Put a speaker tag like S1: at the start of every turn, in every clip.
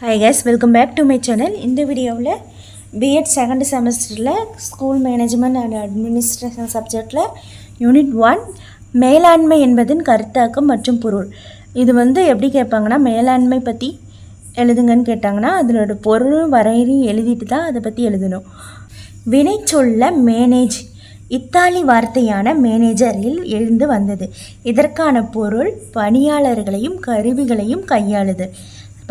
S1: Hi guys welcome back to my channel இந்த வீடியோவில் B Ed second செமஸ்டரில் ஸ்கூல் மேனேஜ்மெண்ட் அண்ட் அட்மினிஸ்ட்ரேஷன் சப்ஜெக்டில் unit one மேலாண்மை என்பதன் கருத்தாக்கம் மற்றும் பொருள். இது வந்து எப்படி கேட்பாங்கன்னா மேலாண்மை பற்றி எழுதுங்கன்னு கேட்டாங்கன்னா அதனோட பொருளும் வரையறையும் எழுதிட்டு தான் அதை பற்றி எழுதணும். வினை சொல்ல மேனேஜ் இத்தாலி வார்த்தையான மேனேஜரில் எழுந்து வந்தது. இதற்கான பொருள் பணியாளர்களையும் கருவிகளையும் கையாளுது.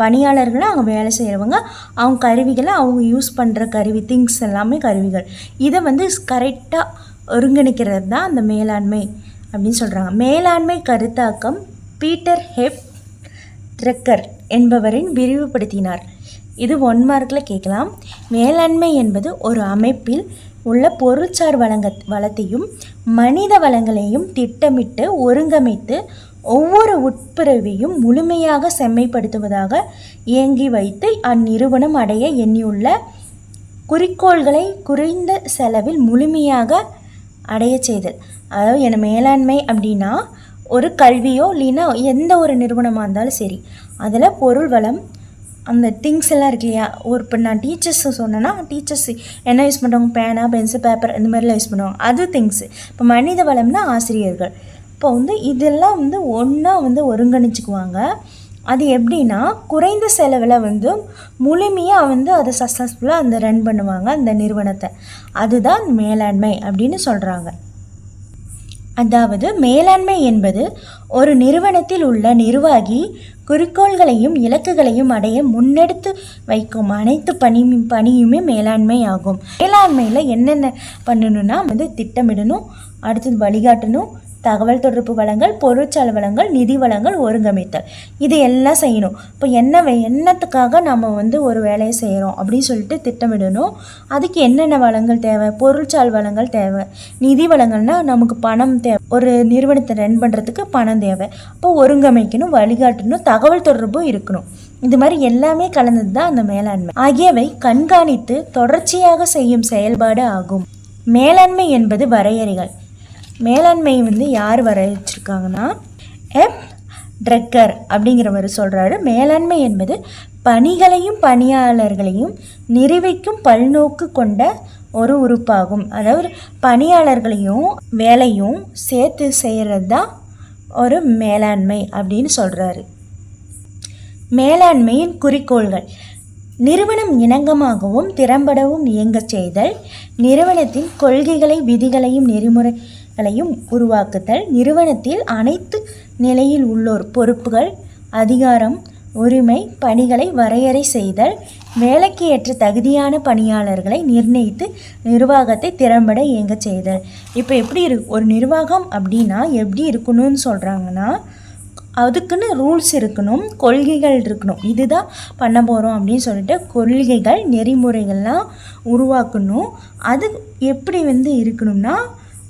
S1: பணியாளர்களும் அவங்க வேலை செய்கிறவங்க அவங்க கருவிகளை அவங்க யூஸ் பண்ணுற கருவி திங்ஸ் எல்லாமே கருவிகள். இதை வந்து கரெக்டாக ஒருங்கிணைக்கிறது தான் அந்த மேலாண்மை அப்படின்னு சொல்கிறாங்க மேலாண்மை கருத்தாக்கம் பீட்டர் ஹெப் ட்ரெக்கர் என்பவரின் விரிவுபடுத்தினார். இது ஒன் மார்க்கில் கேட்கலாம். மேலாண்மை என்பது ஒரு அமைப்பில் உள்ள பொருட்சார் வளங்க வளத்தையும் மனித வளங்களையும் திட்டமிட்டு ஒருங்கமைத்து ஒவ்வொரு உட்பிறவியும் முழுமையாக செம்மைப்படுத்துவதாக இயங்கி வைத்து அந்நிறுவனம் அடைய எண்ணியுள்ள குறிக்கோள்களை குறைந்த செலவில் முழுமையாக அடைய செய்தல். அதாவது என மேலாண்மை அப்படின்னா ஒரு கல்வியோ இல்லைன்னா எந்த ஒரு நிறுவனமாக இருந்தாலும் சரி அதில் பொருள் வளம் அந்த திங்ஸ் எல்லாம் இருக்கு இல்லையா? ஒரு இப்போ நான் டீச்சர்ஸ் சொன்னேன்னா டீச்சர்ஸ் என்ன யூஸ் பண்ணுறாங்க பேனா பென்சில் பேப்பர் இந்த மாதிரிலாம் யூஸ் பண்ணுவாங்க. அது திங்ஸு இப்போ மனித வளம்னா ஆசிரியர்கள். இப்போ வந்து இதெல்லாம் வந்து ஒன்றா வந்து ஒருங்கிணைச்சிக்குவாங்க. அது எப்படின்னா குறைந்த செலவில் வந்து முழுமையாக வந்து அதை சக்ஸஸ்ஃபுல்லாக அந்த ரன் பண்ணுவாங்க அந்த நிறுவனத்தை. அதுதான் மேலாண்மை அப்படின்னு சொல்கிறாங்க அதாவது மேலாண்மை என்பது ஒரு நிறுவனத்தில் உள்ள நிர்வாகி குறிக்கோள்களையும் இலக்குகளையும் அடைய முன்னெடுத்து வைக்கும் அனைத்து பணி பணியுமே மேலாண்மை ஆகும். மேலாண்மையில் என்னென்ன பண்ணணும்னா வந்து திட்டமிடணும் அடுத்தது வழிகாட்டணும் தகவல் தொடர்பு வளங்கள் பொருட்சால் வளங்கள் நிதி வளங்கள் ஒருங்கமைத்தல். இது எல்லாம் செய்யணும். இப்போ என்ன என்னத்துக்காக நம்ம வந்து ஒரு வேலையை செய்கிறோம் அப்படின்னு சொல்லிட்டு திட்டமிடணும். அதுக்கு என்னென்ன வளங்கள் தேவை? பொருட்சால் வளங்கள் தேவை. நிதி வளங்கள்னா நமக்கு பணம் தேவை. ஒரு நிறுவனத்தை ரன் பண்ணுறதுக்கு பணம் தேவை. அப்போ ஒருங்கமைக்கணும் வழிகாட்டணும் தகவல் தொடர்பும் இருக்கணும். இது மாதிரி எல்லாமே கலந்தது தான் அந்த மேலாண்மை. ஆகியவை கண்காணித்து தொடர்ச்சியாக செய்யும் செயல்பாடு ஆகும். மேலாண்மை என்பது வரையறைகள். மேலாண்மை வந்து யார் வரையச்சிருக்காங்கன்னா எப் ட்ரெக்கர் அப்படிங்கிறவர் சொல்கிறாரு மேலாண்மை என்பது பணிகளையும் பணியாளர்களையும் நிர்வகிக்கும் பல்நோக்கு கொண்ட ஒரு உறுப்பாகும். அதாவது பணியாளர்களையும் வேலையும் சேர்த்து செய்கிறது தான் ஒரு மேலாண்மை அப்படின்னு சொல்கிறாரு மேலாண்மையின் குறிக்கோள்கள். நிறுவனம் இணங்கமாகவும் திறம்படவும் இயங்கச் செய்தல் நிறுவனத்தின் கொள்கைகளை விதிகளையும் நெறிமுறை நெறிமுறைகளையும் உருவாக்குதல். நிறுவனத்தில் அனைத்து நிலையில் உள்ளோர் பொறுப்புகள் அதிகாரம் உரிமை பணிகளை வரையறை செய்தல் வேலைக்கு ஏற்ற தகுதியான பணியாளர்களை நிர்ணயித்து நிர்வாகத்தை திறம்பட இயங்க செய்தல். இப்போ எப்படி இரு ஒரு நிர்வாகம் அப்படின்னா எப்படி இருக்கணும்னு சொல்கிறாங்கன்னா அதுக்குன்னு ரூல்ஸ் இருக்கணும் கொள்கைகள் இருக்கணும். இதுதான் பண்ண போகிறோம் அப்படின்னு சொல்லிட்டு கொள்கைகள் நெறிமுறைகள்லாம் உருவாக்கணும். அது எப்படி வந்து இருக்கணும்னா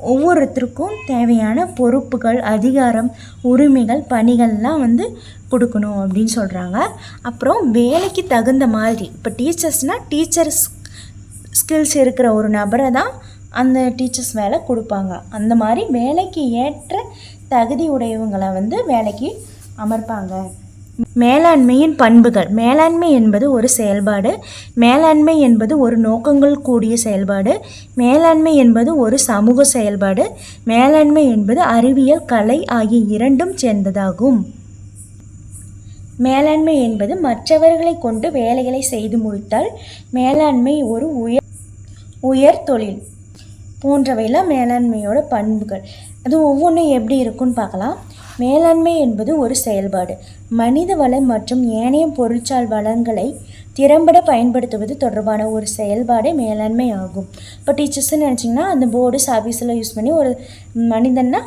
S1: ஒவ்வொருத்தருக்கும் தேவையான பொறுப்புகள் அதிகாரம் உரிமைகள் பணிகள்லாம் வந்து கொடுக்கணும் அப்படின்னு சொல்கிறாங்க அப்புறம் வேலைக்கு தகுந்த மாதிரி இப்போ டீச்சர்ஸ்னால் டீச்சர்ஸ் ஸ்கில்ஸ் இருக்கிற ஒரு நபரை தான் அந்த டீச்சர்ஸ் வேலை கொடுப்பாங்க. அந்த மாதிரி வேலைக்கு ஏற்ற தகுதி உடையவங்களை வந்து வேலைக்கு அமர்ப்பாங்க. மேலாண்மையின் பண்புகள். மேலாண்மை என்பது ஒரு செயல்பாடு. மேலாண்மை என்பது ஒரு நோக்கங்கள் கூடிய செயல்பாடு. மேலாண்மை என்பது ஒரு சமூக செயல்பாடு. மேலாண்மை என்பது அறிவியல் கலை ஆகிய இரண்டும் சேர்ந்ததாகும். மேலாண்மை என்பது மற்றவர்களை கொண்டு வேலைகளை செய்து முடித்தால் மேலாண்மை ஒரு உயர் உயர் தொழில் போன்றவைலாம் மேலாண்மையோட பண்புகள். அது ஒவ்வொன்றும் எப்படி இருக்குன்னு பார்க்கலாம். மேலாண்மை என்பது ஒரு செயல்பாடு. மனித வளம் மற்றும் ஏனைய பொருட்சால் வளங்களை திறம்பட பயன்படுத்துவது தொடர்பான ஒரு செயல்பாடே மேலாண்மை ஆகும். இப்போ டீச்சர்ஸ்ன்னு நினச்சிங்கன்னா அந்த போர்டு சர்வீஸில் யூஸ் பண்ணி ஒரு மனிதன்னா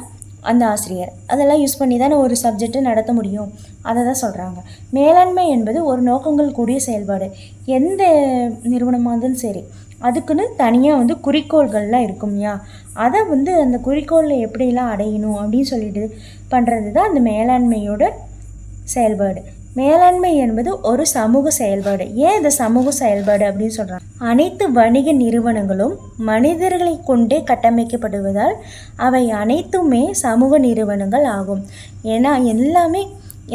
S1: அந்த ஆசிரியர். அதெல்லாம் யூஸ் பண்ணி தானே ஒரு சப்ஜெக்ட்டு நடத்த முடியும். அதை தான் சொல்கிறாங்க மேலாண்மை என்பது ஒரு நோக்கங்கள் கூடிய செயல்பாடு. எந்த நிறுவனமாக இருந்தாலும் சரி அதுக்குன்னு தனியாக வந்து குறிக்கோள்கள்லாம் இருக்கும்யா அதை வந்து அந்த குறிக்கோளில் எப்படிலாம் அடையணும் அப்படின்னு சொல்லிட்டு பண்ணுறது தான் அந்த மேலாண்மையோட செயல்பாடு. மேலாண்மை என்பது ஒரு சமூக செயல்பாடு. ஏன் இந்த சமூக செயல்பாடு அப்படின்னு சொல்கிறாங்க அனைத்து வணிக நிறுவனங்களும் மனிதர்களை கொண்டே கட்டமைக்கப்படுவதால் அவை அனைத்துமே சமூக நிறுவனங்கள் ஆகும். ஏன்னா எல்லாமே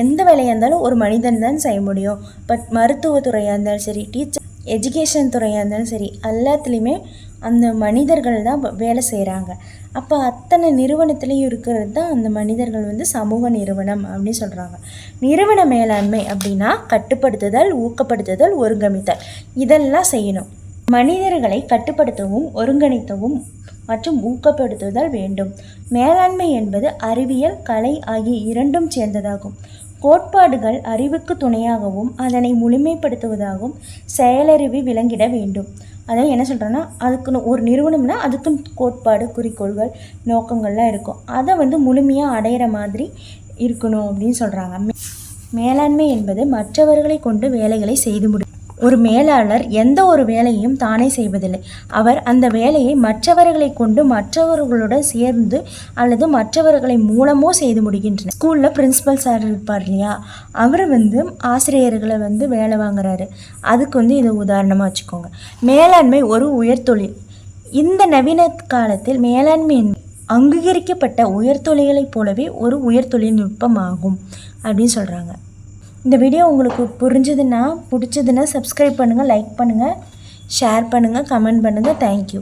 S1: எந்த வேலையாக இருந்தாலும் ஒரு மனிதன் தான் செய்ய முடியும். பட் மருத்துவத்துறையாக இருந்தாலும் சரி டீச்சர் எஜுகேஷன் துறையாக இருந்தாலும் சரி எல்லாத்துலேயுமே அந்த மனிதர்கள் தான் வேலை செய்கிறாங்க அப்போ அத்தனை நிறுவனத்துலேயும் இருக்கிறது தான் அந்த மனிதர்கள் வந்து சமூக நிறுவனம் அப்படின்னு சொல்கிறாங்க நிறுவன மேலாண்மை அப்படின்னா கட்டுப்படுத்துதல் ஊக்கப்படுத்துதல் ஒருங்கமைத்தல். இதெல்லாம் செய்யணும். மனிதர்களை கட்டுப்படுத்தவும் ஒருங்கிணைத்தவும் மற்றும் ஊக்கப்படுத்துதல் வேண்டும். மேலாண்மை என்பது அறிவியல் கலை ஆகிய இரண்டும் சேர்ந்ததாகும். கோட்பாடுகள் அறிவுக்கு துணையாகவும் அதனை முழுமைப்படுத்துவதாகவும் செயலறிவு விளங்கிட வேண்டும். அதாவது என்ன சொல்கிறேன்னா அதுக்குன்னு ஒரு நிறுவனம்னா அதுக்குன்னு கோட்பாடு குறிக்கோள்கள் நோக்கங்கள்லாம் இருக்கும். அதை வந்து முழுமையாக அடையிற மாதிரி இருக்கணும் அப்படின்னு சொல்கிறாங்க மேலாண்மை என்பது மற்றவர்களை கொண்டு வேலைகளை செய்து முடியும் ஒரு மேலாளர் எந்த ஒரு வேலையையும் தானே செய்வதில்லை. அவர் அந்த வேலையை மற்றவர்களை கொண்டு மற்றவர்களுடன் சேர்ந்து அல்லது மற்றவர்களை மூலமோ செய்து முடிகின்றனர் ஸ்கூலில் பிரின்ஸிபல் சார் இருப்பார் இல்லையா? அவர் வந்து ஆசிரியர்களை வந்து வேலை வாங்குறாரு. அதுக்கு வந்து இதை உதாரணமாக வச்சுக்கோங்க. மேலாண்மை ஒரு உயர்தொழில் இந்த நவீன காலத்தில் மேலாண்மை அங்கீகரிக்கப்பட்ட உயர்தொழில்களைப் போலவே ஒரு உயர் தொழில்நுட்பமாகும் அப்படின்னு சொல்கிறாங்க இந்த வீடியோ உங்களுக்கு புரிஞ்சதுன்னா பிடிச்சதுன்னா சப்ஸ்கிரைப் பண்ணுங்கள் லைக் பண்ணுங்கள் ஷேர் பண்ணுங்கள் கமெண்ட் பண்ணுங்கள் தேங்க்யூ